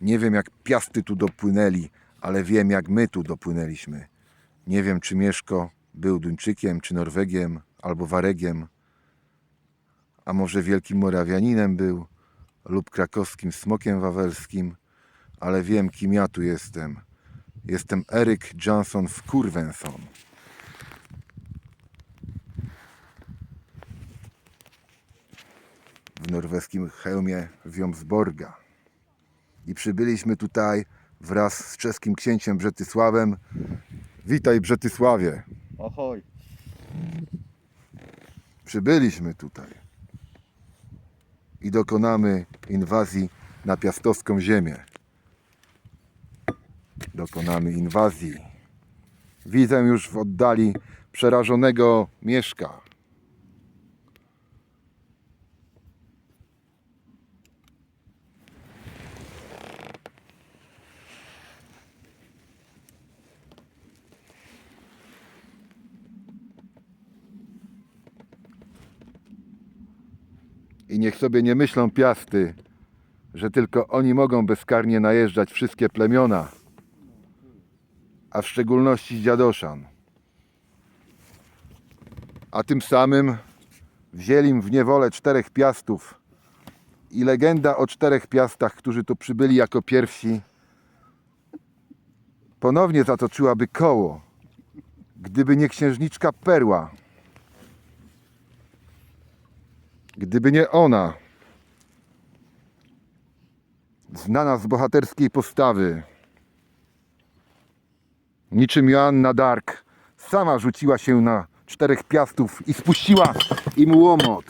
Nie wiem jak piasty tu dopłynęli, ale wiem jak my tu dopłynęliśmy. Nie wiem czy Mieszko był Duńczykiem, czy Norwegiem, albo Waregiem, a może wielkim Morawianinem był, lub krakowskim smokiem wawelskim, ale wiem kim ja tu jestem. Jestem Eryk Johnson w Kurwenson. w norweskim hełmie Wiomsborga. I przybyliśmy tutaj wraz z czeskim księciem Brzetysławem. Witaj Brzetysławie. Ahoj. Przybyliśmy tutaj i dokonamy inwazji na piastowską ziemię. Dokonamy inwazji. Widzę już w oddali przerażonego Mieszka. I niech sobie nie myślą piasty, że tylko oni mogą bezkarnie najeżdżać wszystkie plemiona, a w szczególności dziadoszan. A tym samym wzięli w niewolę czterech piastów i legenda o czterech piastach, którzy tu przybyli jako pierwsi, ponownie zatoczyłaby koło, gdyby nie księżniczka Perła. Gdyby nie ona, znana z bohaterskiej postawy, niczym Joanna Dark, sama rzuciła się na czterech piastów i spuściła im łomot.